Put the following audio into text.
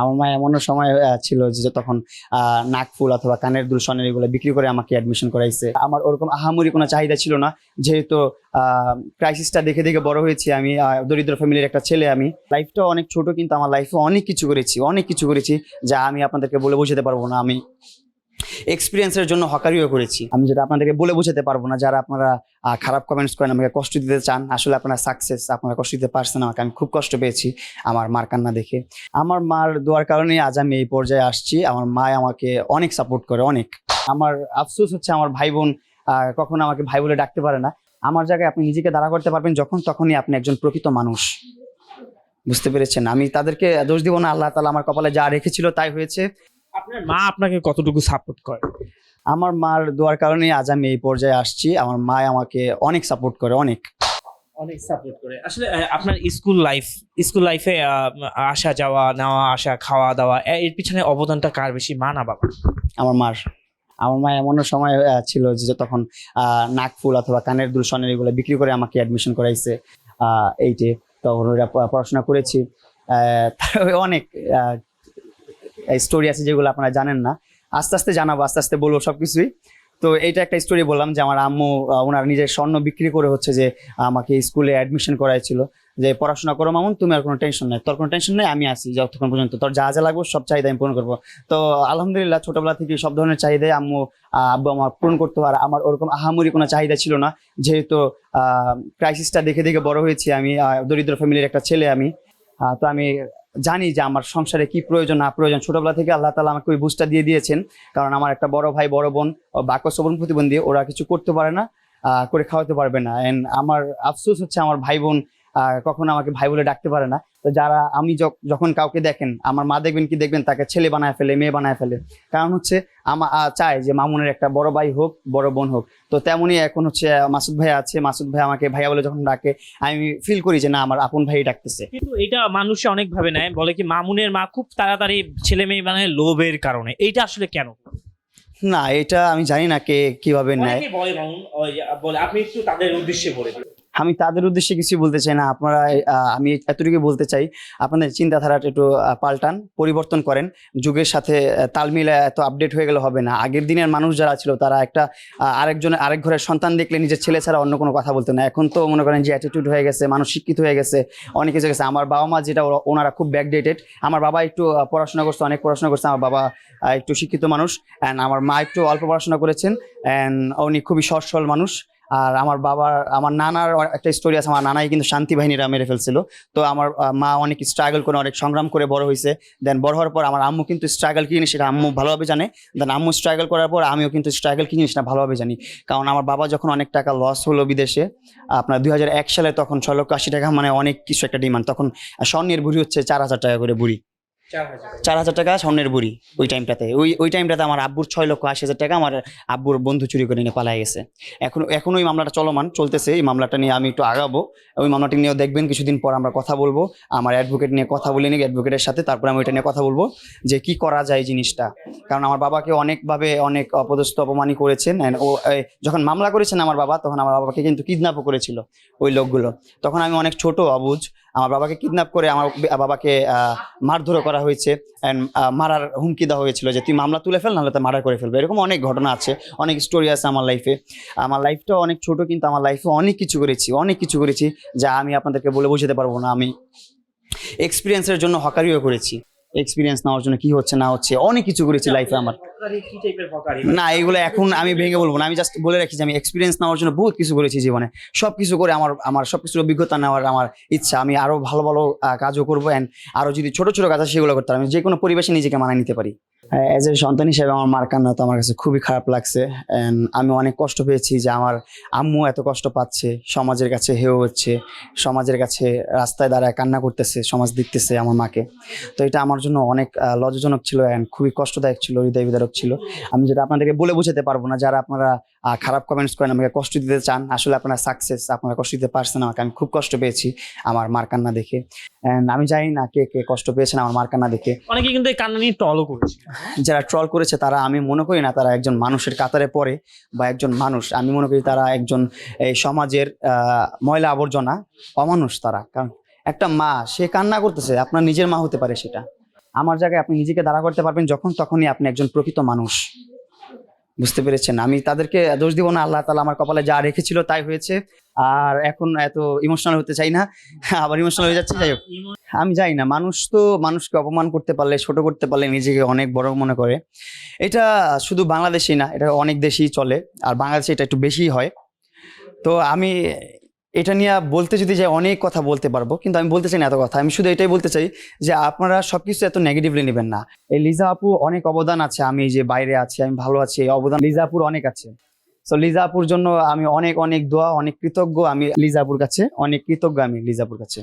আমার মা এমনও সময় ছিল যে তখন নাকফুল অথবা কানের দুল এগুলো বিক্রি করে আমাকে অ্যাডমিশন করাইছে। আমার ওরকম আহামরি কোনো চাহিদা ছিল না। যেহেতু ক্রাইসিসটা দেখে দেখে বড় হয়েছি আমি দরিদ্র ফ্যামিলির একটা ছেলে আমি। লাইফটা অনেক ছোট, কিন্তু আমার লাইফে অনেক কিছু করেছি, অনেক কিছু করেছি যা আমি আপনাদেরকে বলে বোঝাতে পারব না আমি। এক্সপিরিয়েন্সের জন্য হকারিও করেছি। আমি যেটা আপনাদেরকে বলে বোঝাতে পারব না, যারা আপনারা খারাপ কমেন্টস করেন, আমাকে কষ্ট দিতে চান, আসলে আপনারা সাকসেস আপনারা কষ্ট দিতে পারছেন আমাকে। আমি খুব কষ্ট পেয়েছি আমার মার কান্না দেখে। আমার মার দোয়ার কারণে আজ আমি এই পর্যায়ে আসছি। আমার মা আমাকে অনেক সাপোর্ট করে, অনেক। আমার আফসোস হচ্ছে আমার ভাই বোন কখনো আমাকে ভাই বলে ডাকতে পারে না। আমার জায়গায় আপনি নিজেকে দাঁড়া করতে পারবেন যখন তখনই আপনি একজন প্রকৃত মানুষ। বুঝতে পেরেছেন? আমি তাদেরকে দোষ দিব না। আল্লাহ তালা আমার কপালে যা রেখেছিল তাই হয়েছে। আপনার মা আপনাকে কতটুকু সাপোর্ট করে? আমার মার দোয়ার কারণে আজ আমি এই পর্যায়ে আসছি। আমার মা আমাকে অনেক সাপোর্ট করে অনেক। অনেক সাপোর্ট করে। আসলে আপনার স্কুল লাইফ স্কুল লাইফে আসা যাওয়া নেওয়া আসা খাওয়া দাওয়া এর পিছনে অবদানটা কার বেশি? মা না বাবা? আমার মার। আমার মা এমনও সময় ছিল যে তখন আহ, নাকফুল অথবা কানের দুল সনের এগুলো বিক্রি করে আমাকে অ্যাডমিশন করাইছে। এইটে। তখন ওরা পড়াশোনা করেছি। অনেক স্টোরি আছে যেগুলো আপনারা জানেন না। আস্তে আস্তে জানাব, আস্তে আস্তে বলব সব কিছুই তো এইটা একটা স্টোরি বললাম যে আমার আম্মু ওনার নিজের স্বর্ণ বিক্রি করে হচ্ছে যে আমাকে স্কুলে অ্যাডমিশন করাইছিল। যে পড়াশোনা করো মামুন, তুমি আর কোনো টেনশন নেই। তোর কোনো টেনশন নেই, আমি আসি যতক্ষণ পর্যন্ত। তোর যা যা লাগবো, সব চাহিদা আমি পূরণ করব। তো আলহামদুলিল্লাহ, ছোটবেলা থেকে সব ধরনের চাহিদাই আম্মু আব্বু আমার পূরণ করতে। পারে আমার ওরকম আহামরি কোনো চাহিদা ছিল না। যেহেতু ক্রাইসিসটা দেখে দেখে বড় হয়েছি আমি দরিদ্র ফ্যামিলির একটা ছেলে আমি। তো আমি জানি যে আমার সংসারে কি প্রয়োজন, না প্রয়োজন। ছোটবেলা থেকে আল্লাহ তালা আমাকে ওই বুঝটা দিয়ে দিয়েছেন। কারণ আমার একটা বড় ভাই, বড় বোন, ও বাক্য শ্রবণ প্রতিবন্ধী, ওরা কিছু করতে পারে না করে খাওয়াতে পারবে না। অ্যান্ড আমার আফসোস হচ্ছে আমার ভাই বোন কখনো আমাকে ভাই বলে ডাকতে পারে না। তো যারা আমি যখন কাউকে দেখেন আমার মা দেখবেন কি দেখবেন তাকে ছেলে বানায় ফেলে মেয়ে বানায় ফেলে। কারণ হচ্ছে আমার চায় যে মামুনের একটা বড় ভাই হোক বড় বোন হোক। তো তেমনই এখন হচ্ছে মাসুদ ভাই আছে মাসুদ ভাই আমাকে ভাইয়া বলে যখন ডাকে আমি ফিল করি যে না আমার আপন ভাই ডাকতেছে। কিন্তু এটা মানুষ অনেক ভাবে নেয় বলে কি মামুনের মা খুব তাড়াতাড়ি ছেলে মেয়ে বানায় লোভের কারণে। এইটা আসলে কেন? না এটা আমি জানি না কে কীভাবে নেয়। বলে আপনি একটু তাদের উদ্দেশ্যে বলে। আমি তাদের উদ্দেশ্যে কিছু বলতে চাই না, আপনারা আমি এতটুকু বলতে চাই, আপনাদের চিন্তাধারাটা একটু পাল্টান, পরিবর্তন করেন, যুগের সাথে তাল মিলে এত আপডেট হয়ে গেলে হবে না। আগের দিনের মানুষ যারা ছিল, তারা একটা আরেকজনের আরেক ঘরের সন্তান দেখলে নিজের ছেলে ছাড়া অন্য কোনো কথা বলতো না। এখন তো মনে করেন যে অ্যাটিটিউড হয়ে গেছে, মানুষ শিক্ষিত হয়ে গেছে, অনেক কিছু গেছে। আমার বাবা মা যেটা ওনারা খুব ব্যাকডেটেড আমার বাবা একটু পড়াশোনা করছে, অনেক পড়াশোনা করছে। আমার বাবা একটু শিক্ষিত মানুষ। অ্যান্ড আমার মা একটু অল্প পড়াশোনা করেছেন। অ্যান্ড উনি খুবই সরল মানুষ। আর আমার বাবার, আমার নানার একটা স্টোরি আছে, আমার নানাই কিন্তু শান্তি বাহিনীরা মেরে ফেলছিল। তো আমার মা অনেক স্ট্রাগল করে, অনেক সংগ্রাম করে বড় হয়েছে দেন বড় হওয়ার পর আমার আম্মু কিন্তু স্ট্রাগল কি জিনিস সেটা আম্মু ভালোভাবে জানে। দেন আম্মু স্ট্রাগল করার পর আমিও কিন্তু স্ট্রাগল কি জিনিসটা ভালোভাবে জানি। কারণ আমার বাবা যখন অনেক টাকা লস হলো বিদেশে, আপনার দুই হাজার এক সালে তখন ছয় লক্ষ আশি টাকা মানে অনেক কিছু একটা ডিমান্ড তখন স্বর্ণের বুড়ি হচ্ছে চার হাজার টাকা করে বুড়ি চার হাজার। টাকা স্বর্ণের বুড়ি ওই টাইমটাতে। ওই ওই টাইমটাতে আমার আব্বুর ছয় লক্ষ আশি হাজার টাকা আমার আব্বুর বন্ধু চুরি করে নিয়ে পালায় গেছে। এখন এখন ওই মামলাটা চলমান, চলতেছে। এই মামলাটা নিয়ে আমি একটু আগাবো। ওই মামলাটি নিয়েও দেখবেন, কিছুদিন পর আমরা কথা বলব। আমার অ্যাডভোকেট নিয়ে কথা বলে নিই অ্যাডভোকেটের সাথে, তারপরে আমি ওইটা নিয়ে কথা বলব যে কি করা যায় জিনিসটা। কারণ আমার বাবাকে অনেকভাবে অনেক অপদস্থ অপমানই করেছেন। And ও যখন মামলা করেছেন আমার বাবা, তখন আমার বাবাকে কিন্তু কিডন্যাপও করেছিল ওই লোকগুলো। তখন আমি অনেক ছোট অবুঝ আমার বাবাকে কিডন্যাপ করে আমার বাবাকে মারধরও করা হয়েছে অ্যান্ড মারার হুমকি দেওয়া হয়েছিল যে, তুই মামলা তুলে ফেল, নাহলে তো মার্ডার করে ফেলবে। এরকম অনেক ঘটনা আছে, অনেক স্টোরি আছে আমার লাইফে আমার লাইফটা অনেক ছোট, কিন্তু আমার লাইফে অনেক কিছু করেছি, অনেক কিছু করেছি যা আমি আপনাদেরকে বলে বোঝাতে পারব না। আমি এক্সপিরিয়েন্সের জন্য হকারিও করেছি। এক্সপিরিয়েন্স নেওয়ার জন্য কি হচ্ছে, না হচ্ছে, অনেক কিছু করেছি লাইফে আমার। কি টাইপের হকারি না এগুলো এখন আমি ভেঙে বলব না। আমি জাস্ট বলে রাখি যে আমি এক্সপিরিয়েন্স নেওয়ার জন্য বহুত কিছু করেছি জীবনে। সব কিছু করে আমার আমার সব কিছুর অভিজ্ঞতা নেওয়ার আমার ইচ্ছা। আমি আরও ভালো ভালো আহ, কাজও করব অ্যান্ড আরও যদি ছোট ছোট কাজ আছে সেগুলো করতে পারি। আমি যে কোনো পরিবেশে নিজেকে মানায় নিতে পারি। অ্যাজ এ সন্তান হিসেবে আমার মার কান্না তো আমার কাছে খুবই খারাপ লাগছে অ্যান্ড আমি অনেক কষ্ট পেয়েছি যে আমার আম্মু এত কষ্ট পাচ্ছে, সমাজের কাছে হেও হচ্ছে, সমাজের কাছে রাস্তায় দাঁড়ায় কান্না করতেছে, সমাজ দেখতেছে আমার মাকে। তো এটা আমার জন্য অনেক লজ্জাজনক ছিল অ্যান্ড খুবই কষ্টদায়ক ছিল হৃদয় বিদারক ছিল। আমি যেটা আপনাদেরকে বলে বোঝাতে পারব না, যারা আপনারা খারাপ কমেন্টস করেন আমাকে কষ্ট দিতে চান আসলে আপনারা সাকসেস আপনারা কষ্ট দিতে পারছেন আমাকে আমি খুব কষ্ট পেয়েছি আমার মার কান্না দেখে। অ্যান্ড আমি জানি না কে কে কষ্ট পেয়েছেন আমার মার কান্না দেখে। অনেকে কিন্তু এই কান্না নিয়ে টলও করেছে। যারা ট্রল করেছে তারা আমি মনে করি না তারা একজন মানুষের কাতারে পড়ে বা একজন মানুষ। আমি মনে করি তারা একজন এই সমাজের আহ, ময়লা আবর্জনা অমানুষ তারা। কারণ একটা মা সে কান্না করতেছে আপনার নিজের মা হতে পারে সেটা। আমার জায়গায় আপনি নিজেকে দাঁড়া করতে পারবেন যখন তখনই আপনি একজন প্রকৃত মানুষ। বুঝতে পেরেছেন। আমি তাদেরকে দোষ দিব না, আল্লাহ তালা আমার কপালে যা রেখেছিল তাই হয়েছে। আর এখন এত ইমোশনাল হতে চাই না, আবার ইমোশনাল হয়ে যাচ্ছে, যাই হোক। আমি জানি না, মানুষ তো মানুষকে অপমান করতে পারলে, ছোট করতে পারলে নিজেকে অনেক বড় মনে করে। এটা শুধু বাংলাদেশেই না, এটা অনেক দেশেই চলে, আর বাংলাদেশে এটা একটু বেশিই হয়। তো আমি এটা নিয়ে বলতে যদি যাই, অনেক কথা বলতে পারব, কিন্তু আমি বলতে চাই না এত কথা। আমি শুধু এটাই বলতে চাই যে আপনারা সব কিছু এত নেগেটিভলি নেবেন না। এই লিজা আপু অনেক অবদান আছে, আমি যে বাইরে আছি, আমি ভালো আছি, এই অবদান লিজা আপুর অনেক আছে। সো লিজা আপুর জন্য আমি অনেক অনেক দোয়া, অনেক কৃতজ্ঞ, আমি লিজা আপুর কাছে, অনেক কৃতজ্ঞ আমি লিজা আপুর কাছে।